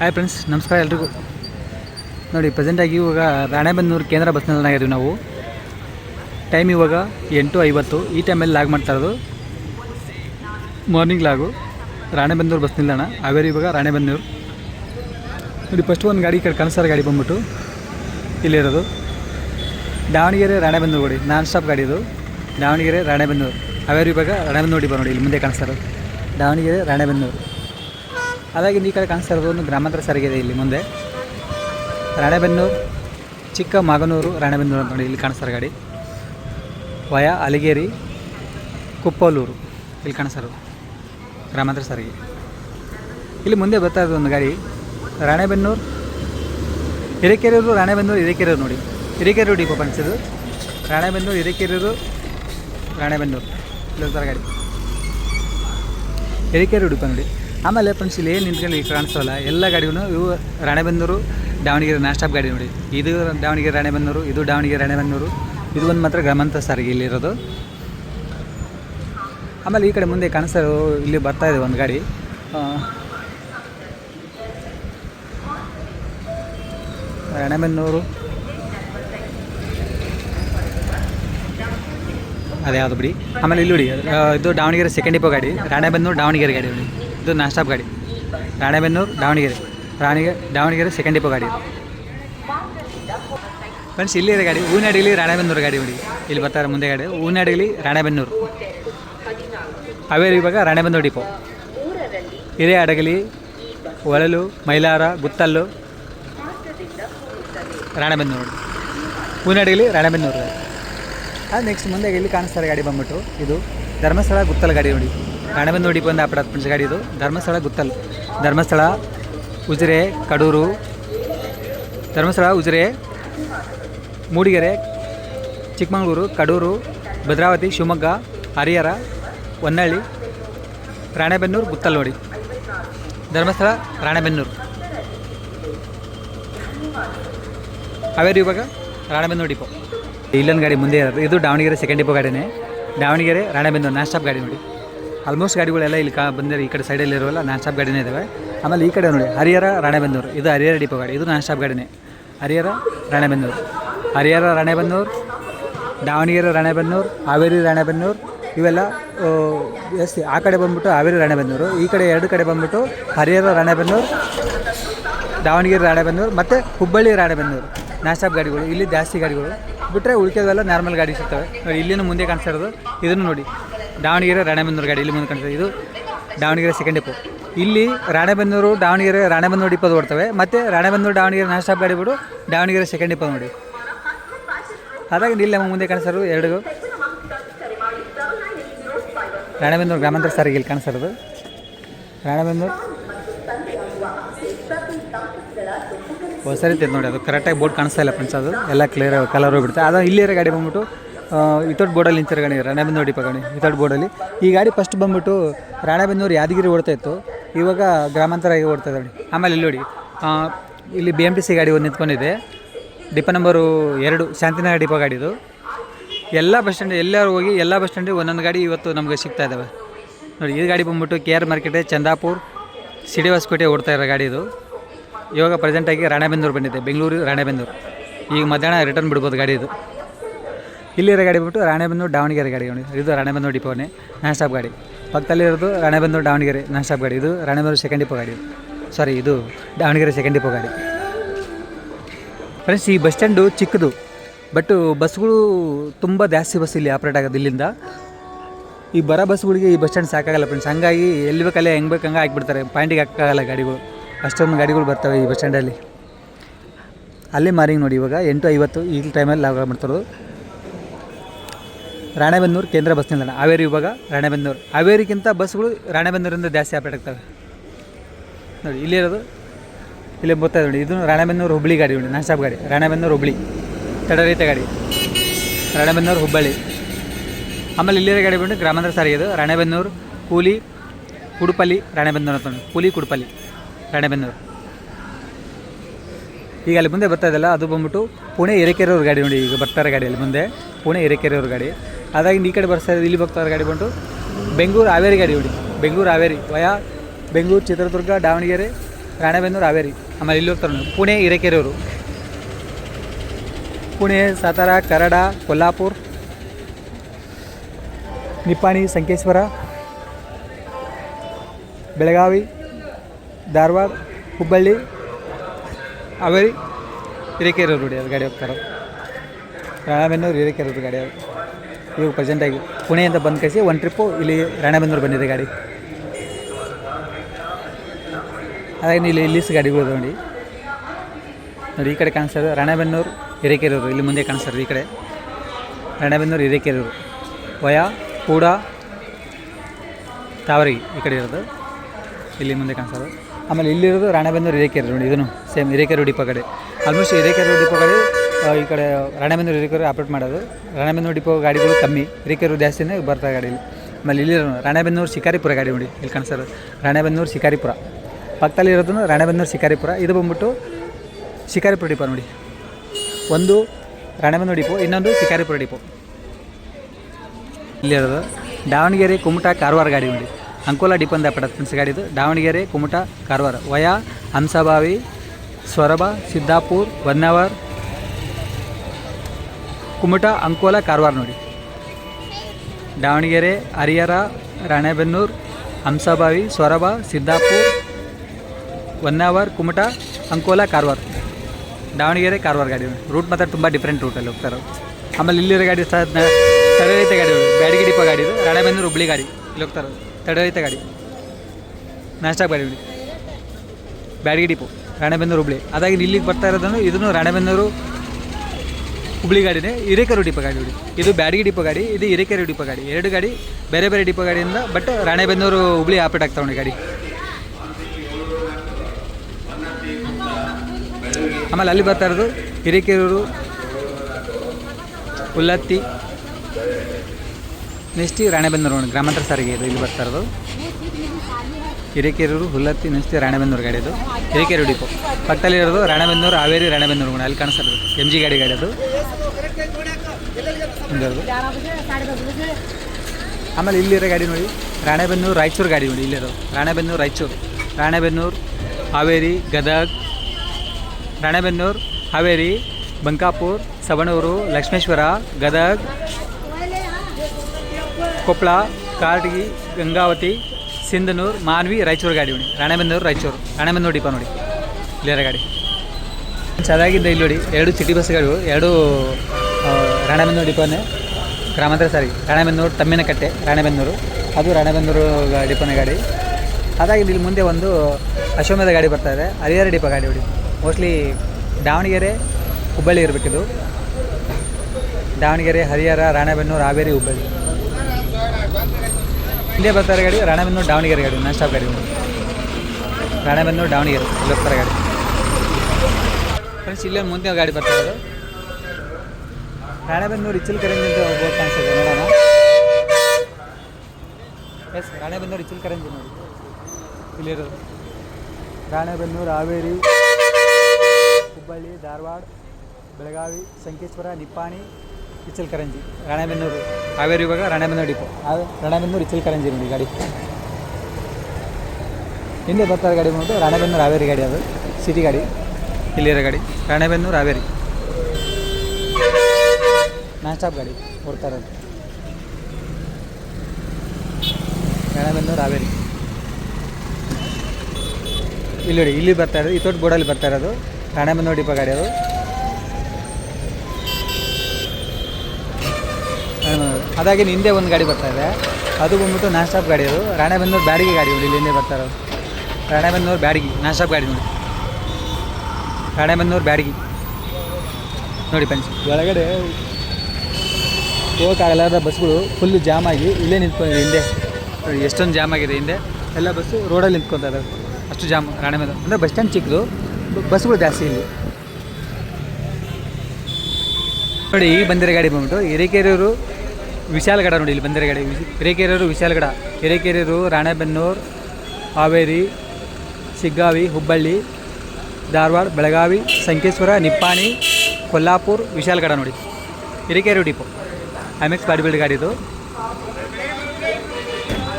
Hi friends ನಮಸ್ಕಾರ ಎಲ್ರಿಗೂ. ನೋಡಿ ಪ್ರೆಸೆಂಟಾಗಿ ಇವಾಗ ರಾಣೆಬೆನ್ನೂರು ಕೇಂದ್ರ ಬಸ್ ನಿಲ್ದಾಣ ನಾವು. ಟೈಮ್ ಇವಾಗ ಎಂಟು ಐವತ್ತು. ಈ ಟೈಮಲ್ಲಿ ಲಾಗ್ ಮಾಡ್ತಾ ಇರೋದು ಮಾರ್ನಿಂಗ್ ಲಾಗು. ರಾಣೆಬೆನ್ನೂರು ಬಸ್ ನಿಲ್ದಾಣ. ಹಾವೇರಿ ಇವಾಗ ರಾಣೆಬೆನ್ನೂರು. ನೋಡಿ ಫಸ್ಟ್ ಒಂದು ಗಾಡಿ ಕಡೆ ಕನಸಾರ ಗಾಡಿ ಬಂದ್ಬಿಟ್ಟು ಇಲ್ಲಿರೋದು ದಾವಣಗೆರೆ ರಾಣೆಬೆನ್ನೂರು ನೋಡಿ ನಾನ್ ಸ್ಟಾಪ್ ಗಾಡಿ ಇದು. ದಾವಣಗೆರೆ ರಾಣೆಬೆನ್ನೂರು. ಹಾವೇರಿ ಇವಾಗ ರಾಣೆಬೆನ್ನೂರು ಡಿಪೋ ನೋಡಿ, ಇಲ್ಲಿ ಮುಂದೆ ಕಾಣಿಸ್ತಾರೆ ದಾವಣಗೆರೆ ರಾಣೆಬೆನ್ನೂರು. ಅದಾಗಿ ಈ ಕಡೆ ಕಾಣಿಸ್ತಾ ಇರೋದು ಒಂದು ಗ್ರಾಮಾಂತರ ಸಾರಿಗೆ ಇದೆ ಇಲ್ಲಿ ಮುಂದೆ. ರಾಣೆಬೆನ್ನೂರು ಚಿಕ್ಕ ಮಾಗನೂರು ರಾಣೆಬೆನ್ನೂರು ಅಂತ ನೋಡಿ ಇಲ್ಲಿ ಕಾಣಿಸ್ತಾರೆ ಗಾಡಿ. ವಯ, ಅಲಿಗೇರಿ, ಕುಪ್ಪಲೂರು ಇಲ್ಲಿ ಕಾಣಿಸ್ತಾ ಇರೋದು ಗ್ರಾಮಾಂತರ ಸಾರಿಗೆ. ಇಲ್ಲಿ ಮುಂದೆ ಬರ್ತಾ ಇರೋದು ಒಂದು ಗಾಡಿ, ರಾಣೆಬೆನ್ನೂರು, ಹಿರೇಕೆರೂರು ರಾಣೆಬೆನ್ನೂರು, ಹಿರೇಕೆರೂರು ನೋಡಿ. ಹಿರೇಕೆರೂರು ಡಿಪೋ ಕಾಣಿಸೋದು ರಾಣೆಬೆನ್ನೂರು, ಹಿರೇಕೆರೂರು, ರಾಣೆಬೆನ್ನೂರು. ಇಲ್ಲೊಂಥರ ಗಾಡಿ. ಹಿರೇಕೆರೂರು ಡಿಪೋ ನೋಡಿ. ಆಮೇಲೆ ಫ್ರೆಂಡ್ಸ್ ಇಲ್ಲಿ ಏನು ನಿಂತ್ಕೊಂಡು ಈಗ ಕಾಣಿಸ್ತವಲ್ಲ, ಎಲ್ಲ ಗಾಡಿಗಳು ಇವು ರಾಣೆಬೆನ್ನೂರು, ದಾವಣಗೆರೆ ನಾನ್ ಗಾಡಿ ನೋಡಿ. ಇದು ದಾವಣಗೆರೆ ರಾಣೆಬೆನ್ನೂರು, ಇದು ದಾವಣಗೆರೆ ರಾಣೆಬೆನ್ನೂರು, ಇದು ಒಂದು ಮಾತ್ರ ಗ್ರಾಮಾಂತರ ಸಾರಿಗೆ ಇಲ್ಲಿರೋದು ಆಮೇಲೆ ಈ ಕಡೆ ಮುಂದೆ ಕಾಣಿಸ್ತಾ ಇಲ್ಲಿ ಬರ್ತಾ ಇದೆ ಒಂದು ಗಾಡಿ. ರಾಣೆಬೆನ್ನೂರು. ಅದೇ ಯಾವುದು ಬಿಡಿ. ಆಮೇಲೆ ಇಲ್ಲಿ ನೋಡಿ ಇದು ದಾವಣಗೆರೆ ಸೆಕೆಂಡ್ ಡಿಪೋ ಗಾಡಿ, ರಾಣೆಬೆನ್ನೂರು, ದಾವಣಗೆರೆ ಗಾಡಿ ನೋಡಿ. ಇದು ನಾನ್ ಸ್ಟಾಪ್ ಗಾಡಿ. ರಾಣೆಬೆನ್ನೂರು, ದಾವಣಗೆರೆ. ರಾಣಿಗೆ ದಾವಣಗೆರೆ ಸೆಕೆಂಡ್ ಡಿಪೋ ಗಾಡಿ ಫ್ರೆಂಡ್ಸ್ ಇಲ್ಲಿ ಇದೆ ಗಾಡಿ. ಹೂನಾಡಿಗಲಿ ರಾಣೆಬೆನ್ನೂರು ಗಾಡಿ ನೋಡಿ. ಇಲ್ಲಿ ಬರ್ತಾರೆ ಮುಂದೆ ಗಾಡಿ. ಹೂನಾಡಿಗಲಿ ರಾಣೆಬೆನ್ನೂರು. ಹಾವೇರಿ ಇವಾಗ ರಾಣೆಬೆನ್ನೂರು ಡಿಪೋ ಹಿರೇ ಅಡಗಲಿ ಒಳಲು ಮೈಲಾರ, ಗುತ್ತಲ್ಲು, ರಾಣೆಬೆನ್ನೂರು. ಹೂನಾಡಿಗಲಿ ರಾಣೆಬೆನ್ನೂರು. ನೆಕ್ಸ್ಟ್ ಮುಂದೆ ಇಲ್ಲಿ ಕಾಣಿಸ್ತಾರೆ ಗಾಡಿ ಬಂದ್ಬಿಟ್ಟು. ಇದು ಧರ್ಮಸ್ಥಳ ಗುತ್ತಲ್ ಗಾಡಿ ನೋಡಿ. ರಾಣೆಬೆನ್ನೂರು ನೋಡಿ ಬಂದು ಆಪಡ ಫ್ರೆಂಡ್ಸ್ ಗಾಡಿ ಇದು. ಧರ್ಮಸ್ಥಳ ಗುತ್ತಲ್. ಧರ್ಮಸ್ಥಳ, ಉಜಿರೆ, ಕಡೂರು. ಧರ್ಮಸ್ಥಳ, ಉಜಿರೆ, ಮೂಡಿಗೆರೆ, ಚಿಕ್ಕಮಗಳೂರು, ಕಡೂರು, ಭದ್ರಾವತಿ, ಶಿವಮೊಗ್ಗ, ಹರಿಹರ ಹೊನ್ನಳ್ಳಿ ರಾಣೆಬೆನ್ನೂರು, ಗುತ್ತಲ್ ನೋಡಿ. ಧರ್ಮಸ್ಥಳ, ರಾಣೆಬೆನ್ನೂರು. ಹಾವೇರಿ ಇವಾಗ ರಾಣೆಬೆನ್ನೂರು ಡಿಪೋ. ಇಲ್ಲೊಂದು ಗಾಡಿ ಮುಂದೆ ಇರೋದು. ಇದು ದಾವಣಗೆರೆ ಸೆಕೆಂಡ್ ಡಿಪೋ ಗಾಡಿನೇ. ದಾವಣಗೆರೆ, ರಾಣೆಬೆನ್ನೂರು, ನಾನ್ ಸ್ಟಾಪ್ ಗಾಡಿ ನೋಡಿ. ಆಲ್ಮೋಸ್ಟ್ ಗಾಡಿಗಳೆಲ್ಲ ಇಲ್ಲಿ ಕಾ ಬಂದಿರೋ ಈ ಕಡೆ ಸೈಡಲ್ಲಿ ಇರೋಲ್ಲ ನಾನ್ ಸ್ಟಾಪ್ ಗಾಡಿನೇ ಇದ್ದಾವೆ ಆಮೇಲೆ ಈ ಕಡೆ ನೋಡಿ, ಹರಿಹರ ರಾಣೆಬೆನ್ನೂರು. ಇದು ಹರಿಹರ ಡಿಪೋ ಗಾಡಿ, ಇದು ನಾನ್ ಸ್ಟಾಪ್ ಗಾಡಿನೇ. ಹರಿಹರ ರಾಣೆಬೆನ್ನೂರು. ಹರಿಹರ ರಾಣೆಬೆನ್ನೂರು, ದಾವಣಗೆರೆ ರಾಣೆಬೆನ್ನೂರು, ಹಾವೇರಿ ರಾಣೆಬೆನ್ನೂರು, ಇವೆಲ್ಲ ಜಾಸ್ತಿ ಆ ಕಡೆ ಬಂದ್ಬಿಟ್ಟು ಹಾವೇರಿ ರಾಣೆಬೆನ್ನೂರು. ಈ ಕಡೆ ಎರಡು ಕಡೆ ಬಂದ್ಬಿಟ್ಟು ಹರಿಹರ ರಾಣೆಬೆನ್ನೂರು, ದಾವಣಗೆರೆ ರಾಣೆಬೆನ್ನೂರು, ಮತ್ತು ಹುಬ್ಬಳ್ಳಿ ರಾಣೆಬೆನ್ನೂರು. ನಾನ್ ಸ್ಟಾಪ್ ಗಾಡಿಗಳು, ಇಲ್ಲಿ ಜಾಸ್ತಿ ಗಾಡಿಗಳು. ಬಿಟ್ಟರೆ ಉಳಿಕೆಲ್ಲ ನಾರ್ಮಲ್ ಗಾಡಿ ಸಿಗ್ತವೆ. ನೋಡಿ, ಇಲ್ಲಿನೂ ಮುಂದೆ ಕಾಣಿಸ್ತಾ ಇರೋದು. ಇದನ್ನು ನೋಡಿ. ದಾವಣಗೆರೆ, ರಾಣೆಬೆನ್ನೂರು ಗಾಡಿ. ಇಲ್ಲಿ ಮುಂದೆ ಕಾಣಿಸ್ತದೆ ಇದು ದಾವಣಗೆರೆ ಸೆಕೆಂಡ್ ಡಿಪೋ ಇಲ್ಲಿ ರಾಣೆಬೆನ್ನೂರು, ದಾವಣಗೆರೆ, ರಾಣೆಬೆನ್ನೂರು ಡಿಪೋದು ಓಡ್ತವೆ. ಮತ್ತು ರಾಣೆಬೆನ್ನೂರು, ದಾವಣಗೆರೆ ನಾನ್ ಸ್ಟಾಪ್ ಗಾಡಿ ಬಿಡು, ದಾವಣಗೆರೆ ಸೆಕೆಂಡ್ ಡಿಪೋ ನೋಡಿ. ಹಾಗಾಗಿ ಇಲ್ಲಿ ನಮ್ಮ ಮುಂದೆ ಕಾಣಿಸೋರು ಎರಡು. ರಾಣೆಬೆನ್ನೂರು ಗ್ರಾಮಾಂತರ ಸಾರಿಗೆ ಇಲ್ಲಿ ಕಾಣಿಸೋದು ರಾಣೆಬೆನ್ನೂರು. ಹೊಸ ರೀತಿ ನೋಡಿ, ಅದು ಕರೆಕ್ಟಾಗಿ ಬೋರ್ಡ್ ಕಾಣಿಸ್ತಾ ಇಲ್ಲ ಫ್ರೆಂಡ್ಸ್ ಅದು. ಎಲ್ಲ ಕ್ಲಿಯರ್ ಕಲರ್ ಹೋಗ್ಬಿಡುತ್ತೆ. ಅದು ಇಲ್ಲಿರೋ ಗಾಡಿ ಬಂದ್ಬಿಟ್ಟು ಇತೊಡ್ ಬೋರ್ಡಲ್ಲಿ ನಿಂತಿರೋ ಗಣಿ, ರಾಣೆಬೆನ್ನೂರು ಡಿಪೋ ಗಣಿ, ಇತೊಡ್ ಬೋರ್ಡಲ್ಲಿ ಈ ಗಾಡಿ ಫಸ್ಟ್ ಬಂದ್ಬಿಟ್ಟು ರಾಣೆಬೆನ್ನೂರು ಯಾದಗಿರಿ ಓಡ್ತಾ ಇತ್ತು. ಇವಾಗ ಗ್ರಾಮಾಂತರ ಆಗಿ ಓಡ್ತಾ ಇದೆ ಆಮೇಲೆ ಇಲ್ಲಿ ನೋಡಿ ಇಲ್ಲಿ ಬಿ ಎಂ ಟಿ ಸಿ ಗಾಡಿ ಒಂದು ನಿಂತ್ಕೊಂಡಿದೆ. ಡಿಪ ನಂಬರು ಎರಡು, ಶಾಂತಿನಗರ ಡಿಪೋ ಗಾಡಿ ಇದು ಎಲ್ಲ ಬಸ್ ಸ್ಟ್ಯಾಂಡ್ ಎಲ್ಲರೂ ಹೋಗಿ ಎಲ್ಲ ಬಸ್ ಸ್ಟ್ಯಾಂಡಿಗೆ ಒಂದೊಂದು ಗಾಡಿ ಇವತ್ತು ನಮಗೆ ಸಿಗ್ತಾ ಇದ್ದಾವೆ ನೋಡಿ, ಈ ಗಾಡಿ ಬಂದ್ಬಿಟ್ಟು ಕೆ ಆರ್ ಮಾರ್ಕೆಟ್, ಚಂದಾಪುರ್ ಸಿಡಿ ಹೊಸಕೋಟೆ ಓಡ್ತಾ ಇರೋ ಗಾಡಿ ಇದು. ಇವಾಗ ಪ್ರೆಸೆಂಟಾಗಿ ರಾಣೆಬೆನ್ನೂರು ಬಂದಿದೆ, ಬೆಂಗಳೂರು ರಾಣೆಬೆನ್ನೂರು. ಈಗ ಮಧ್ಯಾಹ್ನ ರಿಟರ್ನ್ ಬಿಡ್ಬೋದು ಗಾಡಿ ಇದು. ಇಲ್ಲಿರೋ ಗಾಡಿ ಬಿಟ್ಟು ರಾಣೆಬೆನ್ನೂರು, ದಾವಣಗೆರೆ ಗಾಡಿ ಇದು ರಾಣೆಬೆನ್ನೂರು ಡಿಪೋನೇ, ನಾನ್ ಸ್ಟಾಪ್ ಗಾಡಿ. ಪಕ್ಕದಲ್ಲಿರೋದು ರಾಣೆಬೆನ್ನೂರು, ದಾವಣಗೆರೆ, ನಾನ್ ಸ್ಟಾಪ್ ಗಾಡಿ. ಇದು ರಾಣೆಬೆನ್ನೂರು ಸೆಕೆಂಡ್ ಡಿಪೋ ಗಾಡಿ. ಸಾರಿ ಇದು ದಾವಣಗೆರೆ ಸೆಕೆಂಡ್ ಡಿಪೋ ಗಾಡಿ. ಫ್ರೆಂಡ್ಸ್ ಈ ಬಸ್ ಸ್ಟ್ಯಾಂಡು ಚಿಕ್ಕದು. ಬಟ್ ಬಸ್ಗಳು ತುಂಬ ಜಾಸ್ತಿ ಬಸ್ ಇಲ್ಲಿ ಆಪ್ರೇಟ್ ಆಗೋದು ಇಲ್ಲಿಂದ. ಈ ಬರೋ ಬಸ್ಗಳಿಗೆ ಈ ಬಸ್ ಸ್ಟ್ಯಾಂಡ್ ಸಾಕಾಗಲ್ಲ ಫ್ರೆಂಡ್ಸ್ ಹಂಗಾಗಿ ಎಲ್ಲಿ ಬೇಕಲ್ಲೇ, ಹೆಂಗೆ ಬೇಕು ಹಂಗೆ ಹಾಕ್ಬಿಡ್ತಾರೆ ಪಾಯಿಂಟಿಗೆ ಹಾಕಾಗಲ್ಲ ಗಾಡಿಗಳು. ಅಷ್ಟೊಂದು ಗಾಡಿಗಳು ಬರ್ತವೆ ಈ ಬಸ್ ಸ್ಟ್ಯಾಂಡಲ್ಲಿ. ಅಲ್ಲಿ ಮಾರಿಂಗ್ ನೋಡಿ ಇವಾಗ ಎಂಟು ಐವತ್ತು ಈ ಟೈಮಲ್ಲಿ ಲಾಗ ಮಾಡ್ತಿರೋದು. ರಾಣೆಬೆನ್ನೂರು ಕೇಂದ್ರ ಬಸ್ ನಿಲ್ದಾಣ. ಹಾವೇರಿ ವಿಭಾಗ ರಾಣೆಬೆನ್ನೂರು. ಹಾವೇರಿಗಿಂತ ಬಸ್ಗಳು ರಾಣೆಬೆನ್ನೂರಿಂದ ಜಾಸ್ತಿ ಆಪರೇಟ್ ಆಗ್ತವೆ. ನೋಡಿ ಇಲ್ಲಿರೋದು ಇಲ್ಲಿ ಬರ್ತಾ ನೋಡಿ, ಇದು ರಾಣೆಬೆನ್ನೂರು ಹುಬ್ಬಳ್ಳಿ ಗಾಡಿ ನೋಡಿ, ನಾನ್ ಸ್ಟಾಪ್ ಗಾಡಿ. ರಾಣೆಬೆನ್ನೂರು ಹುಬ್ಬಳ್ಳಿ ತಡರೀತ ಗಾಡಿ. ರಾಣೆಬೆನ್ನೂರು ಹುಬ್ಬಳ್ಳಿ. ಆಮೇಲೆ ಇಲ್ಲಿರೋ ಗಾಡಿ ಬಂದು ಗ್ರಾಮಾಂತರ ಸಾರಿಗೆ ಇದು. ರಾಣೆಬೆನ್ನೂರು, ಕೂಲಿ, ಕುಡುಪಲ್ಲಿ, ರಾಣೆಬೆನ್ನೂರು ಅಂತ ನೋಡಿ. ಕೂಲಿ, ಕುಡುಪಲ್ಲಿ, ರಾಣೆಬೆನ್ನೂರು. ಈಗ ಅಲ್ಲಿ ಮುಂದೆ ಬರ್ತಾ ಇದೆಯಲ್ಲ, ಅದು ಬಂದ್ಬಿಟ್ಟು ಪುಣೆ ಹಿರೇಕೆರೆಯವ್ರ ಗಾಡಿ ನೋಡಿ, ಈಗ ಬರ್ತಾರೆ ಗಾಡಿಯಲ್ಲಿ ಮುಂದೆ. ಪುಣೆ ಹಿರೇಕೆರೆಯವ್ರ ಗಾಡಿ. ಅದಾಗಿ ಈ ಕಡೆ ಬರ್ತಾ ಇಲ್ಲಿ ಬರ್ತಾ ಗಾಡಿ ಬಂದು ಬೆಂಗಳೂರು ಹಾವೇರಿ ಗಾಡಿ ಹೊಡಿ. ಬೆಂಗಳೂರು ಹಾವೇರಿ, ವಯಾ, ಬೆಂಗಳೂರು, ಚಿತ್ರದುರ್ಗ, ದಾವಣಗೆರೆ, ರಾಣೆಬೆನ್ನೂರು, ಹಾವೇರಿ. ಆಮೇಲೆ ಇಲ್ಲಿ ಹೋಗ್ತಾರೆ ಪುಣೆ ಹಿರೇಕೆರೆಯವರು ಪುಣೆ, ಸಾತಾರ, ಕರಡ, ಕೊಲ್ಲಾಪುರ್, ನಿಪ್ಪಾಣಿ, ಸಂಕೇಶ್ವರ, ಬೆಳಗಾವಿ, ಧಾರವಾಡ, ಹುಬ್ಬಳ್ಳಿ, ಹಾವೇರಿ, ಹಿರೇಕೆರೂರು ಅದು ಗಾಡಿ ಹೋಗ್ತಾರೆ. ರಾಣೆಬೆನ್ನೂರು, ಹಿರೇಕೆರೂರು ಗಾಡಿ ಇವಾಗ ಪ್ರೆಸೆಂಟಾಗಿ ಪುಣೆಯಿಂದ ಬಂದು ಕಳಿಸಿ ಒಂದು ಟ್ರಿಪ್ಪು ಇಲ್ಲಿ ರಾಣೆಬೆನ್ನೂರು ಬಂದಿದೆ ಗಾಡಿ. ಹಾಗಾಗಿ ಇಲ್ಲಿ ಇಲ್ಲಿಸ್ ಗಾಡಿಗಳು ನೋಡಿ. ನೋಡಿ, ಈ ಕಡೆ ಕಾಣಿಸ್ತಾ ಇದೆ ರಾಣೆಬೆನ್ನೂರು ಹಿರೇಕೆರೂರು. ಇಲ್ಲಿ ಮುಂದೆ ಕಾಣಿಸ್ತಾರೆ ಈ ಕಡೆ. ರಾಣೆಬೆನ್ನೂರು ಹಿರೇಕೆರೂರು. ವಯ, ಕೂಡ ತಾವರಿ ಈ ಕಡೆ ಇರೋದು. ಇಲ್ಲಿ ಮುಂದೆ ಕಾಣಿಸೋದು ಆಮೇಲೆ ಇಲ್ಲಿರೋದು ರಾಣೆಬೆನ್ನೂರು ಹಿರೇಕೆರೂರು ನೋಡಿ, ಇದನ್ನು ಸೇಮ್ ಹಿರೇಕೆರೂರು ಡಿಪೋ ಕಡೆ. ಆಲ್ಮೋಸ್ಟ್ ಹಿರೇಕೆರೂರು ಡಿಪೋ ಕಡೆ ಈ ಕಡೆ ರಾಣೆಬೆನ್ನೂರು ಹಿರಿಕರು ಆಪ್ರೇಟ್ ಮಾಡೋದು. ರಾಣೆಬೆನ್ನೂರು ಡಿಪೋ ಗಾಡಿಗಳು ಕಮ್ಮಿ. ಹಿರಿಕರು ಜಾಸ್ತಿನೇ ಬರ್ತಾರೆ ಗಾಡೀಲಿ. ಆಮೇಲೆ ಇಲ್ಲಿ ರಾಣೆಬೆನ್ನೂರು ಶಿಕಾರಿಪುರ ಗಾಡಿ ನೋಡಿ, ಇಲ್ಲಿ ಕಾಣಿಸೋದು ರಾಣೆಬೆನ್ನೂರು ಶಿಕಾರಿಪುರ. ಪಕ್ಕದಲ್ಲಿ ಇರೋದನ್ನು ರಾಣೆಬೆನ್ನೂರು ಶಿಕಾರಿಪುರ. ಇದು ಬಂದ್ಬಿಟ್ಟು ಶಿಕಾರಿಪುರ ಡಿಪೋ ನೋಡಿ. ಒಂದು ರಾಣೆಬೆನ್ನೂರು ಡಿಪೋ, ಇನ್ನೊಂದು ಶಿಕಾರಿಪುರ ಡಿಪೋ. ಇಲ್ಲಿರೋದು ದಾವಣಗೆರೆ ಕುಮಟ ಕಾರವಾರ ಗಾಡಿ ನೋಡಿ. ಅಂಕೋಲ ಡಿಪೋಂದ ಫ್ರೆಂಡ್ಸ್ ಗಾಡಿದು. ದಾವಣಗೆರೆ, ಕುಮಟ, ಕಾರವಾರ. ವಯಾ ಹಂಸಭಾವಿ ಸೊರಬ, ಸಿದ್ದಾಪುರ್, ಹೊನ್ನಾವರ್ ಕುಮಟ, ಅಂಕೋಲ ಕಾರವಾರ ನೋಡಿ ದಾವಣಗೆರೆ, ಹರಿಹರ, ರಾಣೆಬೆನ್ನೂರು, ಹಂಸಾಬಾವಿ, ಸೊರಬ, ಸಿದ್ದಾಪುರ್, ಹೊನ್ನಾವರ್, ಕುಮಟಾ, ಅಂಕೋಲ, ಕಾರವಾರ. ದಾವಣಗೆರೆ, ಕಾರವಾರ ಗಾಡಿ. ರೂಟ್ ಮಾತ್ರ ತುಂಬ ಡಿಫ್ರೆಂಟ್ ರೂಟಲ್ಲಿ ಹೋಗ್ತಾರೆ ಆಮೇಲೆ ಇಲ್ಲಿರೋ ಗಾಡಿ ತಡೆರಹಿತ ಗಾಡಿ ಬ್ಯಾಡಗಿ ಡಿಪೋ ಗಾಡಿ ಇದು. ರಾಣೆಬೆನ್ನೂರು ಹುಬ್ಳಿ ಗಾಡಿ. ಇಲ್ಲಿ ಹೋಗ್ತಾರೆ ತಡೆರಹಿತ ಗಾಡಿ. ನಾಷ್ಟಾ ಗಾಡಿ ಬ್ಯಾಡಗಿ ಡಿಪೋ. ರಾಣೆಬೆನ್ನೂರು ಹುಬ್ಳಿ. ಅದಾಗಿ ಇಲ್ಲಿಗೆ ಬರ್ತಾ ಇರೋದನ್ನು ಇದನ್ನು ರಾಣೆಬೆನ್ನೂರು ಹುಬ್ಳಿ ಗಾಡಿನೇ ಹಿರೇಕೆರೂರು ಡಿಪೋ ಗಾಡಿ ನೋಡಿ. ಇದು ಬ್ಯಾಡಗಿ ಡಿಪೋ ಗಾಡಿ, ಇದು ಹಿರೇಕೆರೂರು ಡಿಪೋ ಗಾಡಿ. ಎರಡು ಗಾಡಿ ಬೇರೆ ಬೇರೆ ಡಿಪ ಗಾಡಿಯಿಂದ ಬಟ್ ರಾಣೆಬೆನ್ನೂರು ಹುಬ್ಳಿ ಆಪರೇಟ್ ಆಗ್ತಾವೆ ಗಾಡಿ. ಆಮೇಲೆ ಅಲ್ಲಿ ಬರ್ತಾ ಇರೋದು ಹಿರೇಕೆರೂರು, ಉಲ್ಲತ್ತಿ ನೆಕ್ಸ್ಟ್ ರಾಣೆಬೆನ್ನೂರು ಗ್ರಾಮಾಂತರ ಸಾರಿಗೆ ಇದು ಇಲ್ಲಿ ಬರ್ತಾ ಇರೋದು. ಹಿರೇಕೆರೂರು ಹುಲ್ಲತ್ತಿ ನೆಸ್ತಿ ರಾಣೆಬೆನ್ನೂರು ಗಾಡಿ ಅದು ಹಿರೇಕೆರೂರು ಡಿಪೋ. ಪಕ್ಕದಲ್ಲಿ ಇರೋದು ರಾಣೆಬೆನ್ನೂರು, ಹಾವೇರಿ ರಾಣೆಬೆನ್ನೂರು ಗುಣ. ಅಲ್ಲಿ ಕಾಣಿಸ್ತದೆ ಎಂ ಜಿ ಗಾಡಿ ಗಾಡಿ ಅದು ಆಮೇಲೆ ಇಲ್ಲಿರೋ ಗಾಡಿ ನೋಡಿ. ರಾಣೆಬೆನ್ನೂರು, ರಾಯಚೂರು ಗಾಡಿ ನೋಡಿ. ಇಲ್ಲಿರೋದು ರಾಣೆಬೆನ್ನೂರು, ರಾಯಚೂರು. ರಾಣೆಬೆನ್ನೂರು, ಹಾವೇರಿ, ಗದಗ್. ರಾಣೆಬೆನ್ನೂರು, ಹಾವೇರಿ, ಬಂಕಾಪುರ್, ಸವಣೂರು, ಲಕ್ಷ್ಮೇಶ್ವರ, ಗದಗ್. ಕೊಪ್ಪಳ ಕಾರಟಗಿ ಗಂಗಾವತಿ. ಸಿಂಧನೂರು, ಮಾನ್ವಿ, ರಾಯಚೂರು ಗಾಡಿ ನೋಡಿ. ರಾಣೆಬೆನ್ನೂರು, ರಾಯಚೂರು. ರಾಣೆಬೆನ್ನೂರು ಡಿಪೋ ನೋಡಿ. ಇಲ್ಲಿರೋ ಗಾಡಿ. ಚೆನ್ನಾಗಿದ್ದ ಇಲ್ಲಿ ನೋಡಿ. ಎರಡು ಸಿಟಿ ಬಸ್ಗಳು ಎರಡು ರಾಣೆಬೆನ್ನೂರು ಡಿಪೋನೇ ಗ್ರಾಮಾಂತರ ಸಾರಿ ರಾಣೆಬೆನ್ನೂರು, ತಮ್ಮಿನಕಟ್ಟೆ, ರಾಣೆಬೆನ್ನೂರು. ಅದು ರಾಣೆಬೆನ್ನೂರು ಡಿಪೋನೇ ಗಾಡಿ. ಅದಾಗಿ ಇಲ್ಲಿ ಮುಂದೆ ಒಂದು ಅಶ್ವಮೇಧ ಗಾಡಿ ಬರ್ತಾ ಇದೆ. ಹರಿಹರ ಡಿಪೋ ಗಾಡಿ ನೋಡಿ. ಮೋಸ್ಟ್ಲಿ ದಾವಣಗೆರೆ, ಹುಬ್ಬಳ್ಳಿ ಇರಬೇಕಿದು ದಾವಣಗೆರೆ, ಹರಿಹರ, ರಾಣೆಬೆನ್ನೂರು, ಹಾವೇರಿ, ಹುಬ್ಬಳ್ಳಿ. ಇಲ್ಲೇ ಬರ್ತಾರೆ ಗಾಡಿ, ರಾಣೆಬೆನ್ನೂರು, ದಾವಣಗೆರೆ ಗಾಡಿ, ನಾನ್ ಸ್ಟಾಪ್ ಗಾಡಿ ರಾಣೆಬೆನ್ನೂರು, ದಾವಣಗೆರೆ ಇಲ್ಲಿ ಬರ್ತಾರೆ ಗಾಡಿ. ಫ್ರೆಂಡ್ಸ್ ಇಲ್ಲೇ ಮುಂದೆ ಗಾಡಿ ಬರ್ತಾ ಇರೋದು. ರಾಣೆಬೆನ್ನೂರು ಇಚ್ಚಲ್ಕರಂಜಿ ಅಂತ ಹೋಗ್ಬೋದು ಕಾಣಿಸ್ತದೆ, ನೋಡೋಣ. ಎಸ್ ರಾಣೆಬೆನ್ನೂರು ಇಚ್ಚಲ್ಕರಂಜಿ ನೋಡಿ. ಇಲ್ಲಿರೋದು. ರಾಣೆಬೆನ್ನೂರು, ಹಾವೇರಿ, ಹುಬ್ಬಳ್ಳಿ, ಧಾರವಾಡ, ಬೆಳಗಾವಿ, ಸಂಕೇಶ್ವರ, ನಿಪ್ಪಾಣಿ ಇಚ್ಚಲ್ಕರಂಜಿ ರಾಣೆಬೆನ್ನೂರು. ಹಾವೇರಿ ಇವಾಗ ರಾಣೆಬೆನ್ನೂರು ಡಿಪೋ. ಅದು ರಾಣೆಬೆನ್ನೂರು ಇಚ್ಚಲ್ಕರಂಜಿ ನೋಡಿ ಗಾಡಿ. ಹಿಂದೆ ಬರ್ತಾರೆ ಗಾಡಿ ಬಂದು ರಾಣೆಬೆನ್ನೂರು ಹಾವೇರಿ ಗಾಡಿ ಅದು ಸಿಟಿ ಗಾಡಿ. ಇಲ್ಲಿರೋ ಗಾಡಿ ರಾಣೆಬೆನ್ನೂರು ಹಾವೇರಿ. ನಾನ್ ಸ್ಟಾಪ್ ಗಾಡಿ ಕೊಡ್ತಾರೆ ಇರೋದು. ರಾಣೆಬೆನ್ನೂರು ಹಾವೇರಿ. ಇಲ್ಲಿ ನೋಡಿ ಇಲ್ಲಿ ಬರ್ತಾ ಇರೋದು ಈ ತೋಟ ಬೋರ್ಡಲ್ಲಿ ಬರ್ತಾ ಇರೋದು ರಾಣೆಬೆನ್ನೂರು ಡಿಪೋ ಗಾಡಿ ಅದು ರಾಣೆಬೆನ್ನೂರು. ಅದಾಗಿ ಹಿಂದೆ ಒಂದು ಗಾಡಿ ಬರ್ತಾ ಇದೆ. ಅದು ಬಂದ್ಬಿಟ್ಟು ನಾನ್ ಸ್ಟಾಪ್ ಗಾಡಿ ಅದು. ರಾಣೆಬೆನ್ನೂರು ಬ್ಯಾಡಿಗೆ ಗಾಡಿ ಇಲ್ಲಿ ಹಿಂದೆ ಬರ್ತಾರೆ ರಾಣೆಬೆನ್ನೂರು ಬ್ಯಾಡಿಗೆ, ನಾನ್ ಸ್ಟಾಪ್ ಗಾಡಿ ನೋಡಿ. ರಾಣೆಬೆನ್ನೂರು ಬ್ಯಾಡಿಗೆ. ನೋಡಿ ಫ್ರೆಂಡ್ಸ್, ಒಳಗಡೆ ಹೋಗೋಕ್ಕಾಗಲಾರ್ದ ಬಸ್ಗಳು ಫುಲ್ಲು ಜಾಮ್ ಆಗಿ ಇಲ್ಲೇ ನಿಂತ್ಕೊಂಡಿದೆ ಹಿಂದೆ. ಎಷ್ಟೊಂದು ಜಾಮ್ ಆಗಿದೆ ಹಿಂದೆ. ಎಲ್ಲ ಬಸ್ಸು ರೋಡಲ್ಲಿ ನಿಂತ್ಕೊತಾರೆ ಅಷ್ಟು ಜಾಮ್ ರಾಣೆಬೆನ್ನೂರು. ಅಂದರೆ ಬಸ್ ಸ್ಟ್ಯಾಂಡ್ ಚಿಕ್ಕದು ಬಸ್ಗಳು ಜಾಸ್ತಿ ಇಲ್ಲಿ. ನೋಡಿ ಈ ಬಂದಿರೋ ಗಾಡಿ ಬಂದ್ಬಿಟ್ಟು ಹಿರೇಕೆರೂರು ವಿಶಾಲಗಡ ನೋಡಿ, ಇಲ್ಲಿ ಬಂದಿರೋ ಗಾಡಿ. ವಿಶ್- ಹಿರೇಕೆರೂರು ವಿಶಾಲಗಡ. ಹಿರೇಕೆರೂರು ರಾಣೆಬೆನ್ನೂರು, ಹಾವೇರಿ ಸಿಗ್ಗಾವಿ ಹುಬ್ಬಳ್ಳಿ, ಧಾರವಾಡ, ಬೆಳಗಾವಿ, ಸಂಕೇಶ್ವರ, ನಿಪ್ಪಾಣಿ, ಕೊಲ್ಲಾಪುರ್, ವಿಶಾಲಗಡ ನೋಡಿ. ಹಿರೇಕೆರೂರು ಡಿಪೋ ಐಮೆಕ್ಸ್ ಬಾಡಿ ಬಿಲ್ಡ್ ಗಾಡಿ ಇದು.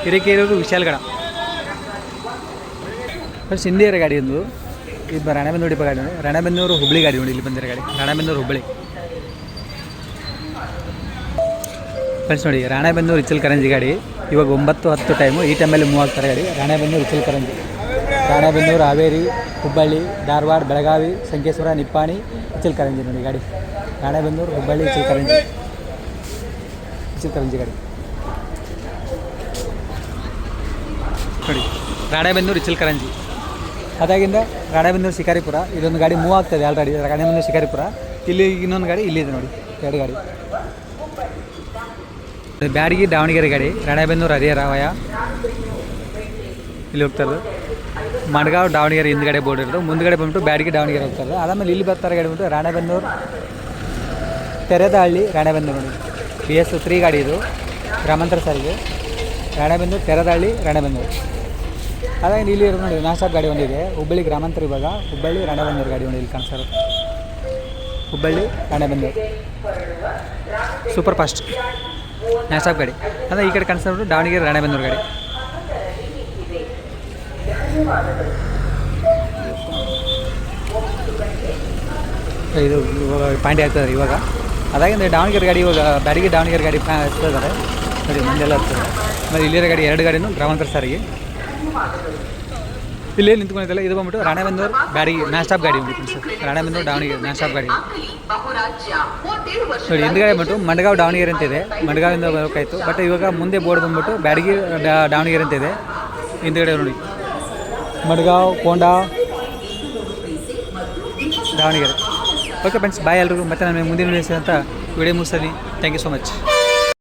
ಹಿರೇಕೆರೂರು ವಿಶಾಲಗಡ. ಫಸ್ಟ್ ಹಿಂದಿಯರ ಗಾಡಿ ಒಂದು. ಇದು ರಾಣೆಬೆನ್ನೂರು ಡಿಪೋ ಗಾಡಿ. ರಾಣೆಬೆನ್ನೂರು ಹುಬ್ಬಳ್ಳಿ ಗಾಡಿ ನೋಡಿ, ಇಲ್ಲಿ ಬಂದಿರೋ ಗಾಡಿ. ರಾಣೆಬೆನ್ನೂರು ಹುಬ್ಳಿ ಫ್ರೆಂಡ್ಸ್ ನೋಡಿ, ರಾಣೆಬೆನ್ನೂರು ಇಚ್ಚಲ್ ಕರಂಜಿ ಗಾಡಿ. ಇವಾಗ ಒಂಬತ್ತು ಹತ್ತು ಟೈಮು ಈ ಟೈಮಲ್ಲಿ ಮೂವ್ ಆಗ್ತಾರೆ ಗಾಡಿ. ರಾಣೆಬೆನ್ನೂರು ಇಚ್ಚಲ್ ಕರಂಜಿ. ರಾಣೆಬೆನ್ನೂರು ಹಾವೇರಿ, ಹುಬ್ಬಳ್ಳಿ, ಧಾರವಾಡ, ಬೆಳಗಾವಿ, ಸಂಕೇಶ್ವರ, ನಿಪ್ಪಾಣಿ ಇಚ್ಚಲ್ ಕರಂಜಿ ನೋಡಿ ಗಾಡಿ. ರಾಣೆಬೆನ್ನೂರು, ಹುಬ್ಬಳ್ಳಿ ಇಚ್ಚಲ್ ಕರಂಜಿ. ಕರಂಜಿ ಗಾಡಿ. ನೋಡಿ, ರಾಣೆಬೆನ್ನೂರು ಇಚ್ಚಲ್ ಕರಂಜಿ. ಅದಾಗಿಂದ ರಾಣೆಬೆನ್ನೂರು ಶಿಕಾರಿಪುರ. ಇದೊಂದು ಗಾಡಿ ಮೂವ್ ಆಗ್ತದೆ ಆಲ್ರೆಡಿ ರಾಣೆಬೆನ್ನೂರು ಶಿಕಾರಿಪುರ. ಇಲ್ಲಿ ಇನ್ನೊಂದು ಗಾಡಿ ಇಲ್ಲಿದೆ ನೋಡಿ. ಎರಡು ಗಾಡಿ. ಬ್ಯಾಡಗಿ ದಾವಣಗೆರೆ ಗಾಡಿ, ರಾಣೆಬೆನ್ನೂರು ಅದೇ ರಾವಯ್ಯ ಇಲ್ಲಿ ಹೋಗ್ತಾರೆ ಮಡ್ಗಾವ್ ದಾವಣಗೆರೆ ಹಿಂದ್ಗಡೆ ಬೋರ್ಡ್ ಇರೋದು. ಮುಂದ್ಗಡೆ ಬಂದ್ಬಿಟ್ಟು ಬ್ಯಾಡಗಿ ದಾವಣಗೆರೆ ಹೋಗ್ತಾರೆ ಅದಾದ್ಮೇಲೆ ಇಲ್ಲಿ ಬರ್ತಾರೆ ಗಾಡಿ ಬಂದು Ranebennur Teredahalli Ranebennur. B S three ಗಾಡಿ ಇದು. ಗ್ರಾಮಾಂತರ ಸಾರಿಗೆ. ರಾಣೆಬೆನ್ನೂರು ತೆರೆದಹಳ್ಳಿ ರಾಣೆಬೆನ್ನೂರು. ಅದಾಗ ಇಲ್ಲಿ ಇರೋದು ನೋಡಿ ನಾಸ್ಟಾಪ್ ಗಾಡಿ ಒಂದಿದೆ. ಹುಬ್ಬಳ್ಳಿ ಗ್ರಾಮಾಂತರ ಇವಾಗ ಹುಬ್ಬಳ್ಳಿ, ರಾಣೆಬೆನ್ನೂರು ಗಾಡಿ ಒಂದು ಇಲ್ಲಿ ಕಾಣಿಸ್ತಾರೆ Hubballi, Ranebennur. Super fast. Nonstop ಗಾಡಿ. ಅಂದರೆ ಈ ಕಡೆ ಕಾಣಿಸ್ತಾ ದಾವಣಗೆರೆ ರಾಣೆಬೆನ್ನೂರು ಗಾಡಿ. ಇದು ಇವಾಗ ಆಗ್ತದೆ ಇವಾಗ. ಅದಾಗಿಂದ ದಾವಣಗೆರೆ ಗಾಡಿ ಇವಾಗ ಬ್ಯಾಡಿಗೆ ದಾವಣಗೆರೆ ಗಾಡಿ ಪ್ಲಾ ಹಚ್ತಿದ್ದಾರೆ ನೋಡಿ ಮುಂದೆಲ್ಲ ಹಚ್ತದೆ ಆಮೇಲೆ ಇಲ್ಲಿರೋ ಗಾಡಿ ಎರಡು ಗಾಡಿನೂ ಗ್ರಾಮಾಂತರ ಸಾರಿಗೆ. ಇಲ್ಲೇ ನಿಂತ್ಕೊಂಡಿದ್ದಲ್ಲ, ಇದು ಬಂದ್ಬಿಟ್ಟು ರಾಣೆಬೆಂದೂರು ಗಾಡಿ, ನಾನ್ ಸ್ಟಾಪ್ ಗಾಡಿ ಉಂಟು sir. Ranebennur Davanagere, non stop ಗಾಡಿ. ನೋಡಿ, ಹಿಂದ್ಗಡೆ ಬಂದ್ಬಿಟ್ಟು ಮಂಡಗಾವ್, ದಾವಣಗೆರೆ ಅಂತ ಇದೆ ಮಂಡಗಾವಿಂದ ಬರಬೇಕಾಯ್ತು ಬಟ್ ಇವಾಗ ಮುಂದೆ ಬೋರ್ಡ್ ಬಂದ್ಬಿಟ್ಟು ಬ್ಯಾಡಗಿ ದಾವಣಗೆರೆ ಅಂತ ಇದೆ ಹಿಂದ್ಗಡೆ ನೋಡಿ. Madgaon, Konda, Davanagere. Okay friends bye ಎಲ್ಲರಿಗೂ. ಮತ್ತೆ ನಾನು ಮುಂದಿನ ಅಂತ ವಿಡಿಯೋ ಮುಗಿಸ್ತೀನಿ. Thank you so much